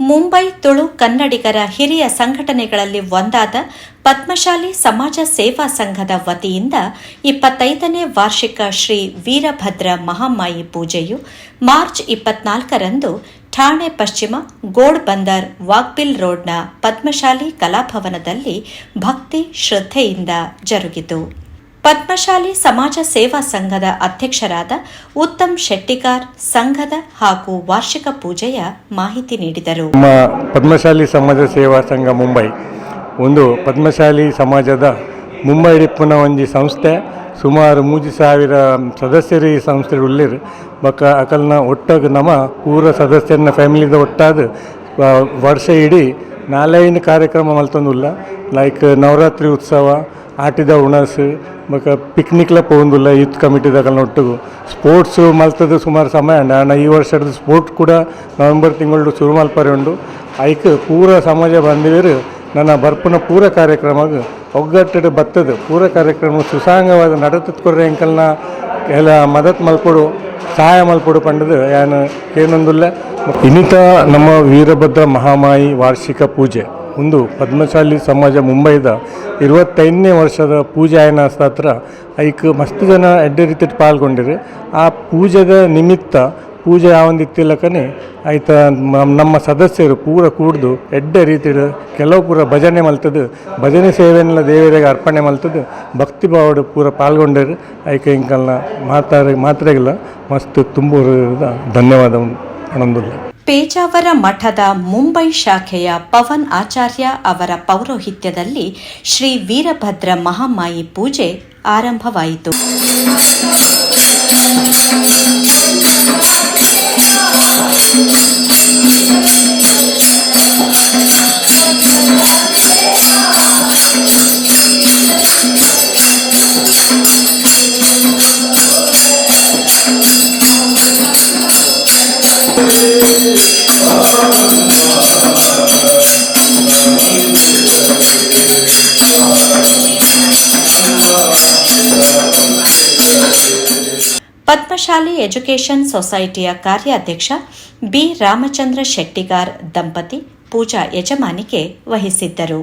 ಮುಂಬೈ ತುಳು ಕನ್ನಡಿಗರ ಹಿರಿಯ ಸಂಘಟನೆಗಳಲ್ಲಿ ಒಂದಾದ ಪದ್ಮಶಾಲಿ ಸಮಾಜ ಸೇವಾ ಸಂಘದ ವತಿಯಿಂದ ಇಪ್ಪತ್ತೈದನೇ ವಾರ್ಷಿಕ ಶ್ರೀ ವೀರಭದ್ರ ಮಹಾಮಾಯಿ ಪೂಜೆಯು ಮಾರ್ಚ್ ಇಪ್ಪತ್ನಾಲ್ಕರಂದು ಠಾಣೆ ಪಶ್ಚಿಮ ಗೋಡ್ ಬಂದರ್ ವಾಗ್ಬಿಲ್ ರೋಡ್ನ ಪದ್ಮಶಾಲಿ ಕಲಾಭವನದಲ್ಲಿ ಭಕ್ತಿ ಶ್ರದ್ಧೆಯಿಂದ ಜರುಗಿತು. ಪದ್ಮಶಾಲಿ ಸಮಾಜ ಸೇವಾ ಸಂಘದ ಅಧ್ಯಕ್ಷರಾದ ಉತ್ತಮ್ ಶೆಟ್ಟಿಕಾರ್ ಸಂಘದ ಹಾಗೂ ವಾರ್ಷಿಕ ಪೂಜೆಯ ಮಾಹಿತಿ ನೀಡಿದರು. ನಮ್ಮ ಪದ್ಮಶಾಲಿ ಸಮಾಜ ಸೇವಾ ಸಂಘ ಮುಂಬೈ, ಒಂದು ಪದ್ಮಶಾಲಿ ಸಮಾಜದ ಮುಂಬೈ ಡಿಪ್ಪುನ ಒಂದು ಸಂಸ್ಥೆ ಸುಮಾರು ಮೂಜಿ ಸಾವಿರ ಸದಸ್ಯರು ಈ ಸಂಸ್ಥೆ ಉಳ್ಳಿರು. ಬಕ್ಕ ಅಕಲ್ನ ಒಟ್ಟಾಗ ನಮ್ಮ ಪೂರ ಸದಸ್ಯರನ್ನ ಫ್ಯಾಮಿಲಿದ ಒಟ್ಟಾದ ವರ್ಷ ಇಡೀ ನಾಲ್ಕೈದು ಕಾರ್ಯಕ್ರಮ ಮಲ್ತೊಂದುಲ್ಲ. ಲೈಕ್ ನವರಾತ್ರಿ ಉತ್ಸವ, ಆಟಿದ ಉಣಸ್ ಬಕ್ಕ ಪಿಕ್ನಿಕ್ಲ ಪೋಂದುಲ್ಲ ಯೂತ್ ಕಮಿಟಿದಾಗಲ್ಲ ಒಟ್ಟಿಗೂ. ಸ್ಪೋರ್ಟ್ಸು ಮಲ್ತದ ಸುಮಾರು ಸಮಯ. ಉಂಡು ಅಣ್ಣ ಈ ವರ್ಷದ ಸ್ಪೋರ್ಟ್ ಕೂಡ ನವೆಂಬರ್ ತಿಂಗಳು ಶುರು ಮಲ್ಪರೆ ಉಂಡು. ಐಕ್ ಪೂರ ಸಮಾಜ ಬಾಂಧವ್ಯರು ನನ್ನ ಬರ್ಪುನ ಪೂರ ಕಾರ್ಯಕ್ರಮ ಒಗ್ಗಟ್ಟು ಬತ್ತದ. ಪೂರ ಕಾರ್ಯಕ್ರಮ ಸುಸಾಂಗವಾದ ನಡತತ್ಕೊರ್ರೆ ಅಂಕಲ್ನ. ಎಲ್ಲ ಮದತ್ ಮಲ್ಪೊಡು ಸಹಾಯ ಮಲ್ಪೊಡು ಪಂಡದು. ಏನು ಏನೊಂದುಲ್ಲ. ಇನ್ನಿತ ನಮ್ಮ ವೀರಭದ್ರ ಮಹಾಮಾಯಿ ವಾರ್ಷಿಕ ಪೂಜೆ. ಒಂದು ಪದ್ಮಶಾಲಿ ಸಮಾಜ ಮುಂಬೈದ ಇರುವತ್ತೈದನೇ ವರ್ಷದ ಪೂಜೆ ಆಯ್ನ ಹತ್ರ ಐಕ್ ಮಸ್ತ್ ಜನ ಎಡ್ಡೆ ರೀತಿ ಪಾಲ್ಗೊಂಡಿರಿ. ಆ ಪೂಜೆದ ನಿಮಿತ್ತ ಪೂಜೆ ಯಾವಂದಿತ್ತಿಲ್ಲಕನೆ ಆಯ್ತ ಮ- ನಮ್ಮ ಸದಸ್ಯರು ಪೂರ ಕೂಡ್ದು ಎಡ್ಡೆ ರೀತಿ ಕೆಲವು ಪೂರ ಭಜನೆ ಮಲ್ತದು. ಭಜನೆ ಸೇವೆನೆಲ್ಲ ದೇವರಿಗೆ ಅರ್ಪಣೆ ಮಲ್ತದು. ಭಕ್ತಿ ಭಾವಡು ಪೂರ ಪಾಲ್ಗೊಂಡರು ಆಯ್ಕೆ ಇಂಕಲ್ನ ಮಾತಾಡ ಮಾತ್ರೆಗಿಲ್ಲ ಮಸ್ತ್ ತುಂಬ ಧನ್ಯವಾದ ಅನಂದುಲ್ಲ. ಪೇಜಾವರ ಮಠದ ಮುಂಬೈ ಶಾಖೆಯ ಪವನ್ ಆಚಾರ್ಯ ಅವರ ಪೌರೋಹಿತ್ಯದಲ್ಲಿ ಶ್ರೀ ವೀರಭದ್ರ ಮಹಾಮಾಯಿ ಪೂಜೆ ಆರಂಭವಾಯಿತು. ಪದ್ಮಶಾಲಿ ಎಜುಕೇಷನ್ ಸೊಸೈಟಿಯ ಕಾರ್ಯಾಧ್ಯಕ್ಷ ಬಿ. ರಾಮಚಂದ್ರ ಶೆಟ್ಟಿಗಾರ್ ದಂಪತಿ ಪೂಜಾ ಯಜಮಾನಿಕೆ ವಹಿಸಿದ್ದರು.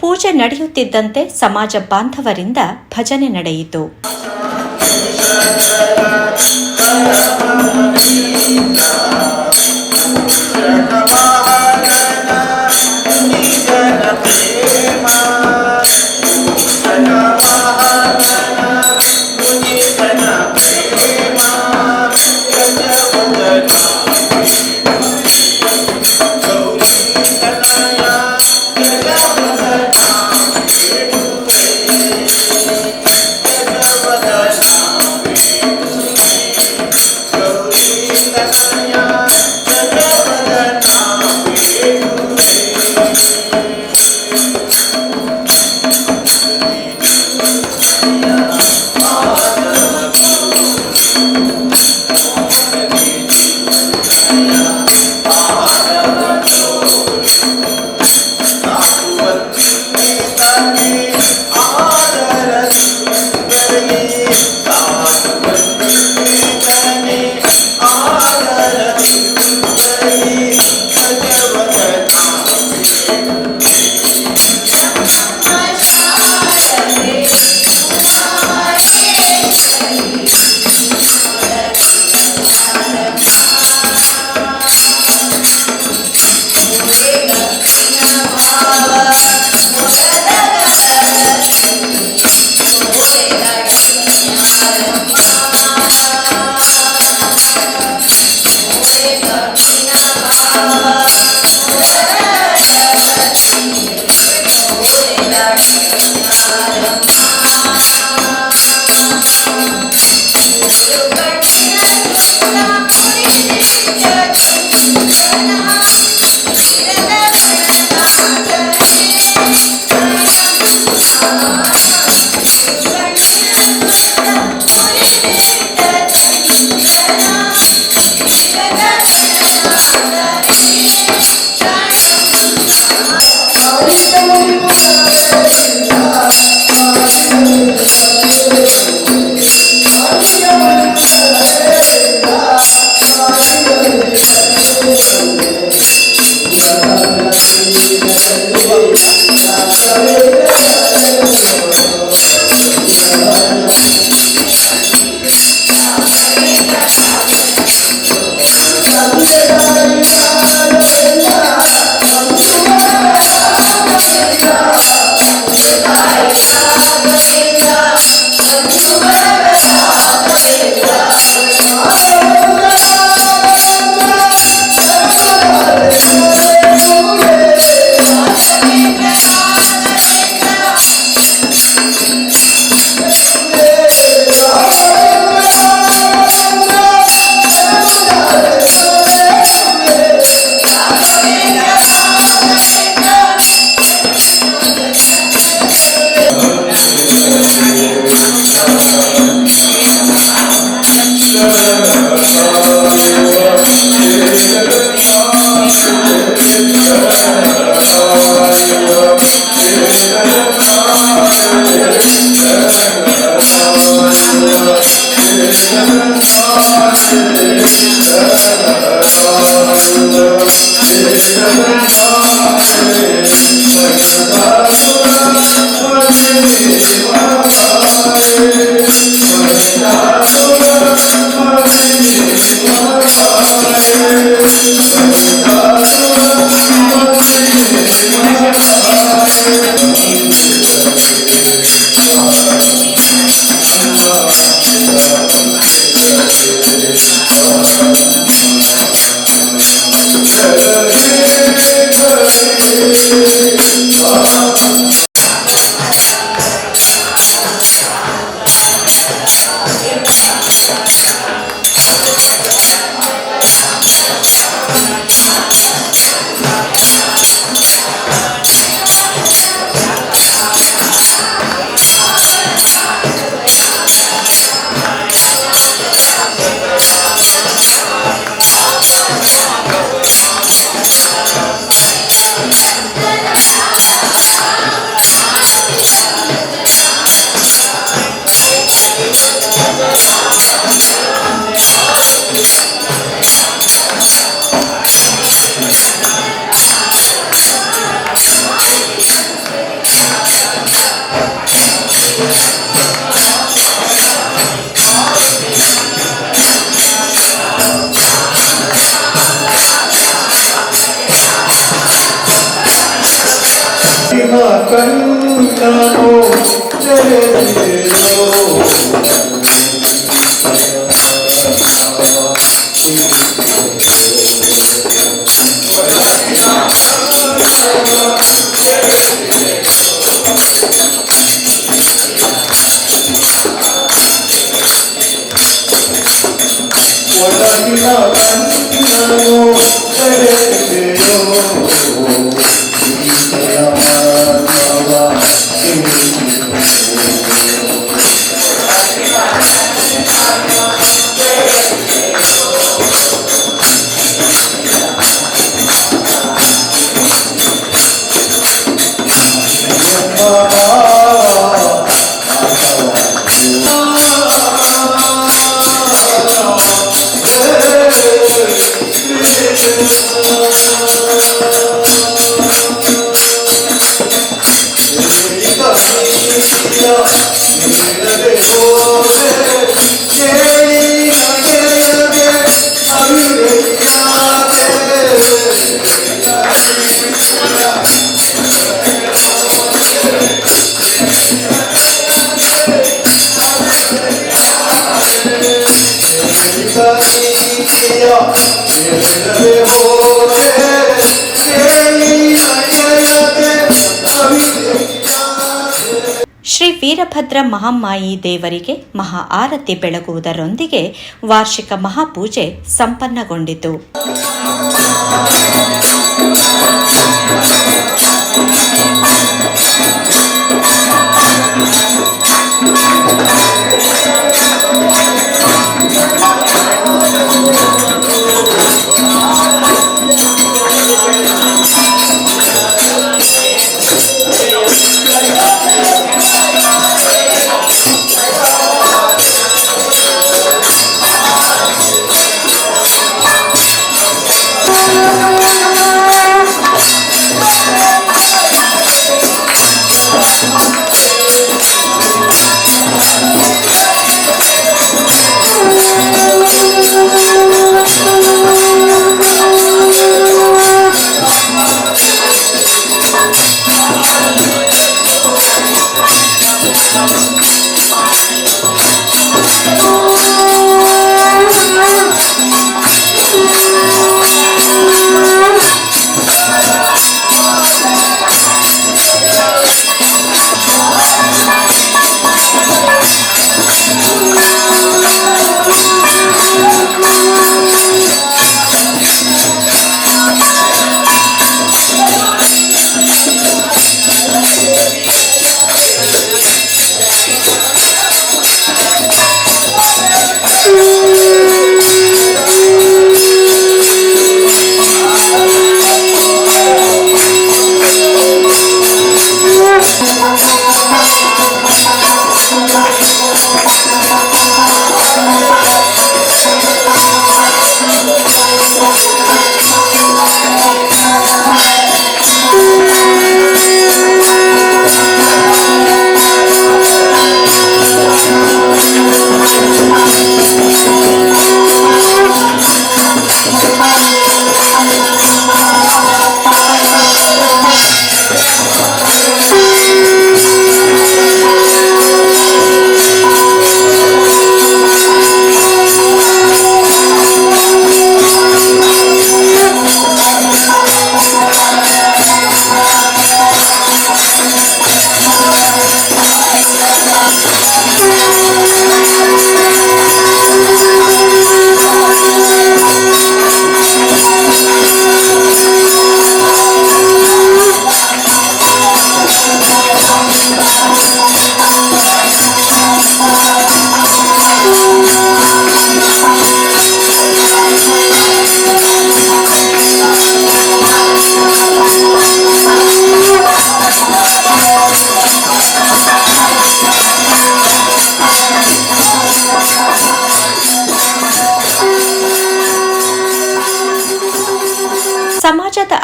ಪೂಜೆ ನಡೆಯುತ್ತಿದ್ದಂತೆ ಸಮಾಜ ಬಾಂಧವರಿಂದ ಭಜನೆ ನಡೆಯಿತು. Krishna you Kaki lau kani kina no Kaki lau Veerabhadra Mahamayi ದೇವರಿಗೆ ಮಹಾ ಆರತಿ ಬೆಳಗುವುದರೊಂದಿಗೆ ವಾರ್ಷಿಕ ಮಹಾಪೂಜೆ ಸಂಪನ್ನಗೊಂಡಿತು.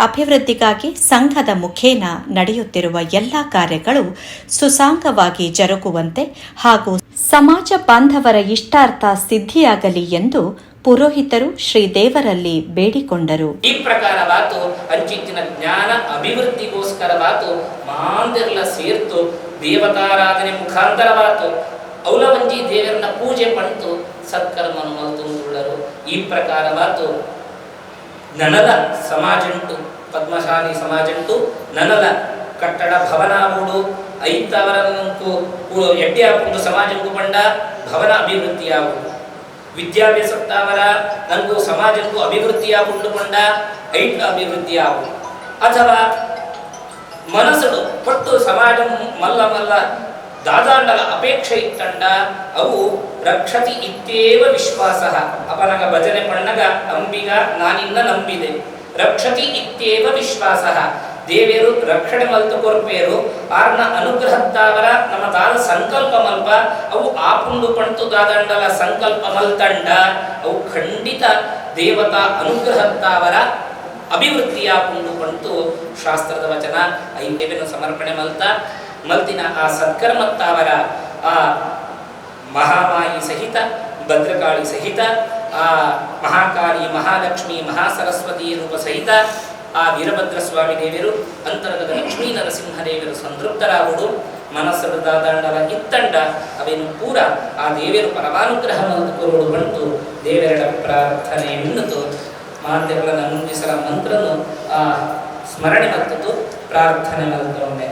ಅಭಿವೃದ್ಧಿಗಾಗಿ ಸಂಘದ ಮುಖೇನ ನಡೆಯುತ್ತಿರುವ ಎಲ್ಲ ಕಾರ್ಯಗಳು ಸುಸಾಂಗವಾಗಿ ಜರುಗುವಂತೆ ಹಾಗೂ ಸಮಾಜ ಬಾಂಧವರ ಇಷ್ಟಾರ್ಥ ಸಿದ್ಧಿಯಾಗಲಿ ಎಂದು ಪುರೋಹಿತರು ಶ್ರೀದೇವರಲ್ಲಿ ಬೇಡಿಕೊಂಡರು. ಈ ಪ್ರಕಾರವಾತು ಅಂಚಿತ್ತಿನ ಜ್ಞಾನ ಅಭಿವೃದ್ಧಿಗೋಸ್ಕರವಾತು ಮಹಾಂದಿರ್ಲ ಸೇರ್ತು ದೇವತಾರಾಧನೆ ಮುಖಾಂತರವಾತು ಔಲವಂಜಿ ದೇವರನ್ನ ಪೂಜೆ ಪಂತು ಮಲ್ತುಳ್ಳರು ಈ ಪ್ರಕಾರವಾತು ನನದ ಸಮಾಜಂಟು. ಪದ್ಮಶಾಲಿ ಸಮಾಜಂಟು ನನಲ ಕಟ್ಟಡ ಭವನಾವುಡು ಐತವರನ್ನು ಎಡ್ಡೆ ಸಮಾಜ ಸಮಾಜಂಕು ಪಂಡ ಭವನ ಅಭಿವೃದ್ಧಿಯಾಗುವುದು. ವಿದ್ಯಾಭ್ಯಾಸತ್ತವರ ನಂದು ಸಮಾಜಕ್ಕೂ ಅಭಿವೃದ್ಧಿಯಾಗುಂಡು ಬಂಡ ಐಟ ಅಭಿವೃದ್ಧಿಯಾಗುವುದು. ಅಥವಾ ಮನಸ್ಸು ಪಟ್ಟು ಸಮಾಜ ಮಲ್ಲ ಮಲ್ಲ ದಾದಾಂಡಲ ಅಪೇಕ್ಷೆ ಇತ್ತಂಡ, ಅವು ರಕ್ಷತಿ ಇತ್ತೇವ ವಿಶ್ವಾಸ. ಅಪನಗ ಭಜನೆ ಪಣ್ಣಗ ಅಂಬಿಗ ನಾನಿನ್ನ ನಂಬಿದೆ. ರಕ್ಷತಿ ಇತ್ಯೇವ ವಿಶ್ವಾಸ. ದೇವಿಯರು ರಕ್ಷಣೆ ಮಲ್ತು ಕೊರ್ಪೇರು ಆರ್ನ ಅನುಗ್ರಹತ್ತಾವರ ನಮ್ಮ ದಾದ ಸಂಕಲ್ಪ ಮಲ್ಪ, ಅವು ಆಪುಂಡು ಪಣ್ತು ದಾದಂಡಲ ಸಂಕಲ್ಪ ಮಲ್ತಂಡ. ಅವು ಖಂಡಿತ ದೇವತಾ ಅನುಗ್ರಹತ್ತಾವರ ಅಭಿವೃದ್ಧಿಯಾಪುಂಡು ಪಣ್ತು ಶಾಸ್ತ್ರದ ವಚನ ಐದೇವಿನ ಸಮರ್ಪಣೆ ಮಲ್ತ. ಮಲ್ತಿನ ಆ ಸತ್ಕರ್ಮತ್ತಾವರ ಆ ಮಹಾಮಾಯಿ ಸಹಿತ, ಭದ್ರಕಾಳಿ ಸಹಿತ ಆ ಮಹಾಕಾಳಿ, ಮಹಾಲಕ್ಷ್ಮಿ, ಮಹಾಸರಸ್ವತಿ ರೂಪ ಸಹಿತ ಆ ವೀರಭದ್ರ ಸ್ವಾಮಿ ದೇವಿಯರು ಅಂತರ್ಗತ ಲಕ್ಷ್ಮೀ ನರಸಿಂಹ ದೇವರು ಸಂತೃಪ್ತರಾಗುವುದು. ಮನಸ್ಸದಾದಂಡಲ ಇತ್ತಂಡ ಅವೇನು ಪೂರ ಆ ದೇವಿಯರು ಪರಮಾನುಗ್ರಹವನ್ನು ಕೊರುವುದು ಬಂತು ದೇವರಡ ಪ್ರಾರ್ಥನೆ ಎನ್ನುತ್ತು. ಮಾತೆಗಳನ್ನು ಮುಂದಿಸಲ ಮಂತ್ರನು ಆ ಸ್ಮರಣೆ ಮತ್ತು ಪ್ರಾರ್ಥನೆ ಮಲ್ತೊಮ್ಮೆ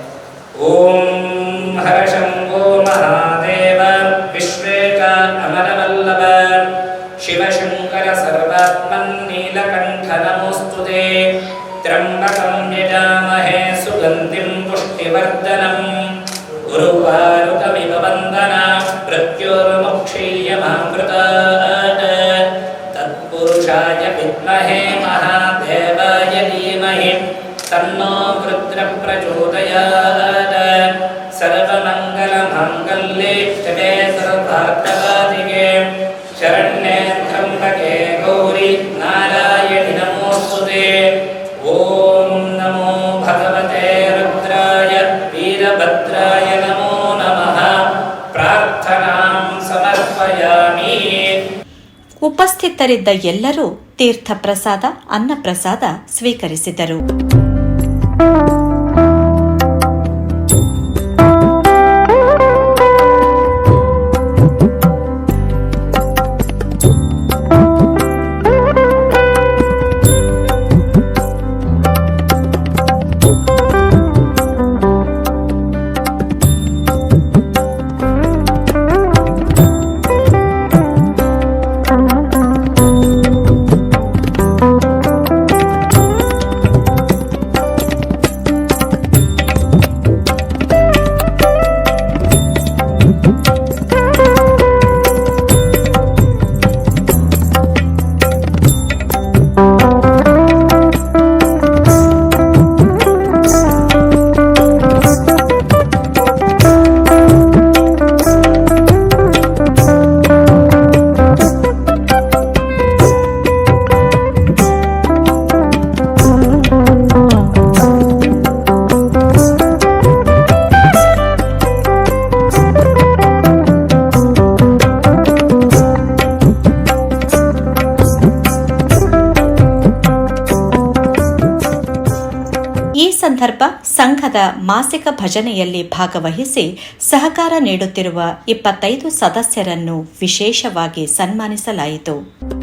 ಓಂ ಹರ ಶಂಭೋ ಮಹಾದೇವ, ವಿಶ್ವೇಕ ಅಮರವಲ್ಲಭ. शिवशङ्कर सर्वात्मन् नीलकण्ठ नमोऽस्तु ते त्र्यम्बकं यजामहे सुगन्धिं पुष्टिवर्धनम् गुरुपारुकमिव वन्दना प्रत्योर्मुक्षीयमामृतात् तत्पुरुषाय विद्महे महादेवाय धीमहि तन्नो वृद्रप्रचोदयात् ಉಪಸ್ಥಿತರಿದ್ದ ಎಲ್ಲರೂ ತೀರ್ಥಪ್ರಸಾದ ಅನ್ನಪ್ರಸಾದ ಸ್ವೀಕರಿಸಿದರು. ಮಾಸಿಕ ಭಜನೆಯಲ್ಲಿ ಭಾಗವಹಿಸಿ ಸಹಕಾರ ನೀಡುತ್ತಿರುವ ಇಪ್ಪತ್ತೈದು ಸದಸ್ಯರನ್ನು ವಿಶೇಷವಾಗಿ ಸನ್ಮಾನಿಸಲಾಯಿತು.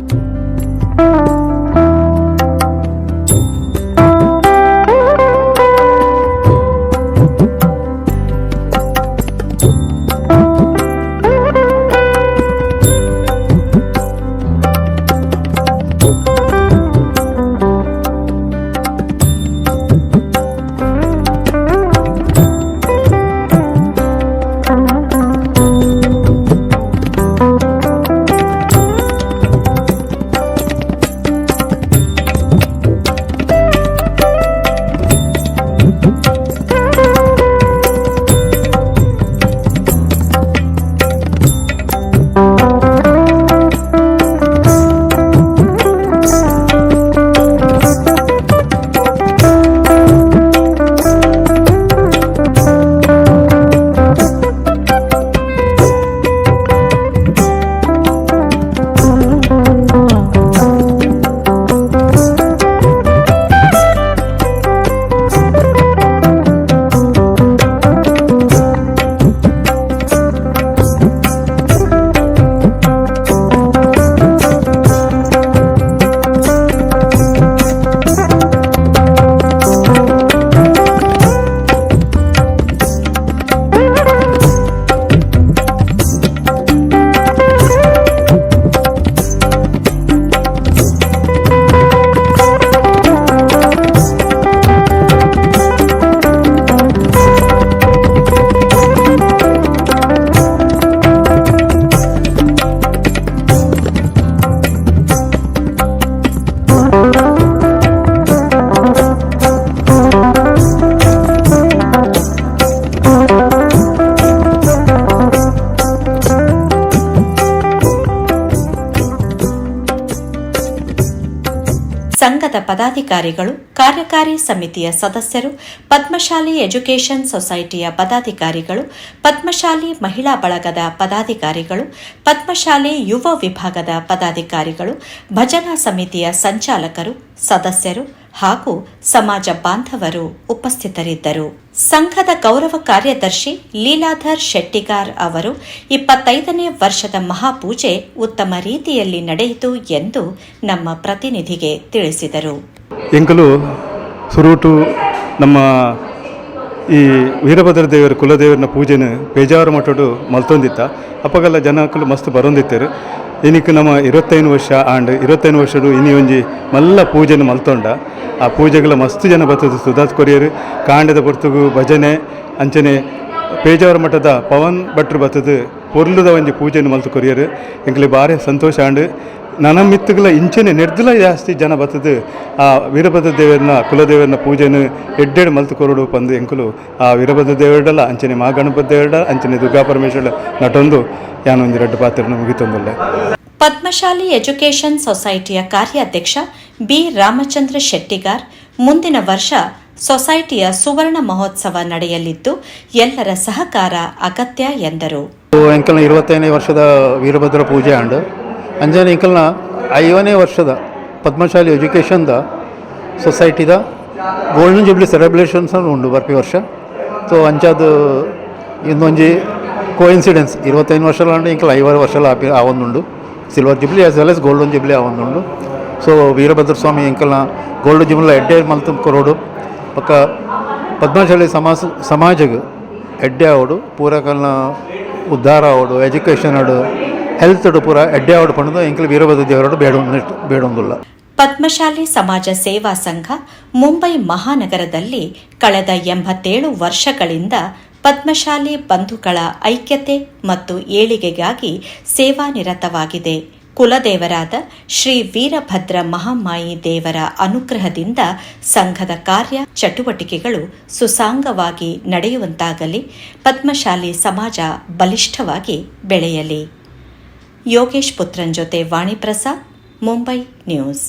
ಸಂಘದ ಪದಾಧಿಕಾರಿಗಳು, ಕಾರ್ಯಕಾರಿ ಸಮಿತಿಯ ಸದಸ್ಯರು, ಪದ್ಮಶಾಲಿ ಎಜುಕೇಷನ್ ಸೊಸೈಟಿಯ ಪದಾಧಿಕಾರಿಗಳು, ಪದ್ಮಶಾಲಿ ಮಹಿಳಾ ಬಳಗದ ಪದಾಧಿಕಾರಿಗಳು, ಪದ್ಮಶಾಲಿ ಯುವ ವಿಭಾಗದ ಪದಾಧಿಕಾರಿಗಳು, ಭಜನಾ ಸಮಿತಿಯ ಸಂಚಾಲಕರು, ಸದಸ್ಯರು ಹಾಗೂ ಸಮಾಜ ಬಾಂಧವರು ಉಪಸ್ಥಿತರಿದ್ದರು. ಸಂಘದ ಗೌರವ ಕಾರ್ಯದರ್ಶಿ ಲೀಲಾಧರ್ ಶೆಟ್ಟಿಗಾರ್ ಅವರು ಇಪ್ಪತ್ತೈದನೇ ವರ್ಷದ ಮಹಾಪೂಜೆ ಉತ್ತಮ ರೀತಿಯಲ್ಲಿ ನಡೆಯಿತು ಎಂದು ನಮ್ಮ ಪ್ರತಿನಿಧಿಗೆ ತಿಳಿಸಿದರು. ಎಂಕಲು ಸುರುಟು ನಮ್ಮ ಈ ವೀರಭದ್ರ ದೇವರ ಕುಲದೇವರನ್ನ ಪೂಜೆನ ಬೇಜಾರು ಮಟ್ಟಡು ಮಲ್ತೊಂದಿತ್ತ. ಅಪ್ಪಗೆಲ್ಲ ಜನಕ್ಕಲು ಮಸ್ತ್ ಬರೊಂದಿತ್ತರು. ಇನಿಕ್ ನಮ್ಮ ಇರುವತ್ತೈದು ವರ್ಷ ಆಂಡ್ ಇರುವತ್ತೈದು ವರ್ಷಡು ಇನಿ ಒಂಜಿ ಮಲ್ಲ ಪೂಜೆನ ಮಲ್ತೊಂಡ. ಆ ಪೂಜೆಗಳ ಮಸ್ತ್ ಜನ ಬರ್ತದೆ ಸುಧಾತ್ ಕೊರಿಯರು, ಕಾಂಡದ ಪೊರ್ತುಗು ಭಜನೆ, ಅಂಚನೆ, ಪೇಜಾವರ ಮಠದ ಪವನ್ ಭಟ್ರು ಬರ್ತದೆ. ಪೊರ್ಲುದ ಒಂಜಿ ಪೂಜೆನ ಮಲ್ತು ಕೊರಿಯರು. ಎಂಕ್ಲೆ ಭಾರಿ ಸಂತೋಷ ಆಂಡ್ ನನ್ನ ಮಿತ್ತುಗಳ ಇಂಚನೆ ನೆಡ್ದಲ ಜಾಸ್ತಿ ಜನ ಬರ್ತದೆ. ಆ ವೀರಭದ್ರ ದೇವರನ್ನ ಕುಲದೇವರನ್ನ ಪೂಜೆನು ಎಡ್ಡೆಡ್ ಮಲ್ತು ಕೊರಡು ಪಂದು ಎಂಕುಲು ಆ ವೀರಭದ್ರ ದೇವರಡಲ್ಲ ಅಂಚನೆ ಮಾ ಗಣಪತಿ ದೇವರಡ ಅಂಚನೆ ದುರ್ಗಾ ಪರಮೇಶ್ವರ ನಟೊಂದು ಯಾನೊಂದು ರೆಡ್ಡು ಪಾತ್ರನ ಮುಗಿತೊಂದಲ್ಲ ಪದ್ಮಶಾಲಿ ಎಜುಕೇಷನ್ ಸೊಸೈಟಿಯ ಕಾರ್ಯಾಧ್ಯಕ್ಷ ಬಿ ರಾಮಚಂದ್ರ ಶೆಟ್ಟಿಗಾರ್ ಮುಂದಿನ ವರ್ಷ ಸೊಸೈಟಿಯ ಸುವರ್ಣ ಮಹೋತ್ಸವ ನಡೆಯಲಿದ್ದು ಎಲ್ಲರ ಸಹಕಾರ ಅಗತ್ಯ ಎಂದರು. ಎಂಕಲ್ನ ಇರುವತ್ತೈದನೇ ವರ್ಷದ ವೀರಭದ್ರ ಪೂಜೆ ಆಂಡ್ ಅಂಜನೆ ಇಂಕಲ್ನ ಐವನೇ ವರ್ಷದ ಪದ್ಮಶಾಲಿ ಎಜುಕೇಷನ್ದ ಸೊಸೈಟಿದ ಗೋಲ್ಡನ್ ಜೂಬ್ಲಿ ಸೆಲೆಬ್ರೇಷನ್ಸ್ ಉಂಡು ಬರ್ಪಿ ವರ್ಷ. ಸೊ ಅಂಚಾದ ಇಂದೊಂಜಿ ಕೋಇನ್ಸಿಡೆನ್ಸ್ ಇರುವತ್ತೈದು ವರ್ಷಲ ಅಂದ್ರೆ ಇಂಕಲ್ ಐವತ್ತು ವರ್ಷಲ ಆವೊಂದುಂಡು silver jubilee as well as golden jubilee ಆವೊಂದುಂಡು so Veerabhadra Swamy gold golden jubilee ಎಡ್ಡೆ ಮಲ್ತು ಕೊರೋಡು. ಪಕ್ಕ ಪದ್ಮಶಾಲಿ ಸಮಾಜ ಸಮಾಜಗ್ ಎಡ್ಡೆ ಆವಡು, ಪೂರಕಲ್ನ ಉದ್ಧಾರ ಆವಡು ಎಜುಕೇಷನ್ ಆಡು ಹೆಲ್ತ್ ಪೂರ ಎಡ್ಡೆ ಪಂಡು ಎಂಕಲ್ ವೀರಭದ್ರ ದೇವರೋಡು ಬೇಡ ಬೇಡೊಂದಿಲ್ಲ ಪದ್ಮಶಾಲಿ ಸಮಾಜ ಸೇವಾ ಸಂಘ ಮುಂಬೈ ಮಹಾನಗರದಲ್ಲಿ ಕಳೆದ ಎಂಬತ್ತೇಳು ವರ್ಷಗಳಿಂದ ಪದ್ಮಶಾಲಿ ಬಂಧುಗಳ ಐಕ್ಯತೆ ಮತ್ತು ಏಳಿಗೆಗಾಗಿ ಸೇವಾನಿರತವಾಗಿದೆ ಕುಲದೇವರಾದ ಶ್ರೀ ವೀರಭದ್ರ ಮಹಾಮಾಯಿ ದೇವರ ಅನುಗ್ರಹದಿಂದ ಸಂಘದ ಕಾರ್ಯ ಚಟುವಟಿಕೆಗಳು ಸುಸಾಂಗವಾಗಿ ನಡೆಯುವಂತಾಗಲಿ, ಪದ್ಮಶಾಲಿ ಸಮಾಜ ಬಲಿಷ್ಠವಾಗಿ ಬೆಳೆಯಲಿ. ಯೋಗೇಶ್ ಪುತ್ರನ್ ಜೊತೆ ವಾಣಿಪ್ರಸಾದ್ ಮುಂಬೈ ನ್ಯೂಸ್.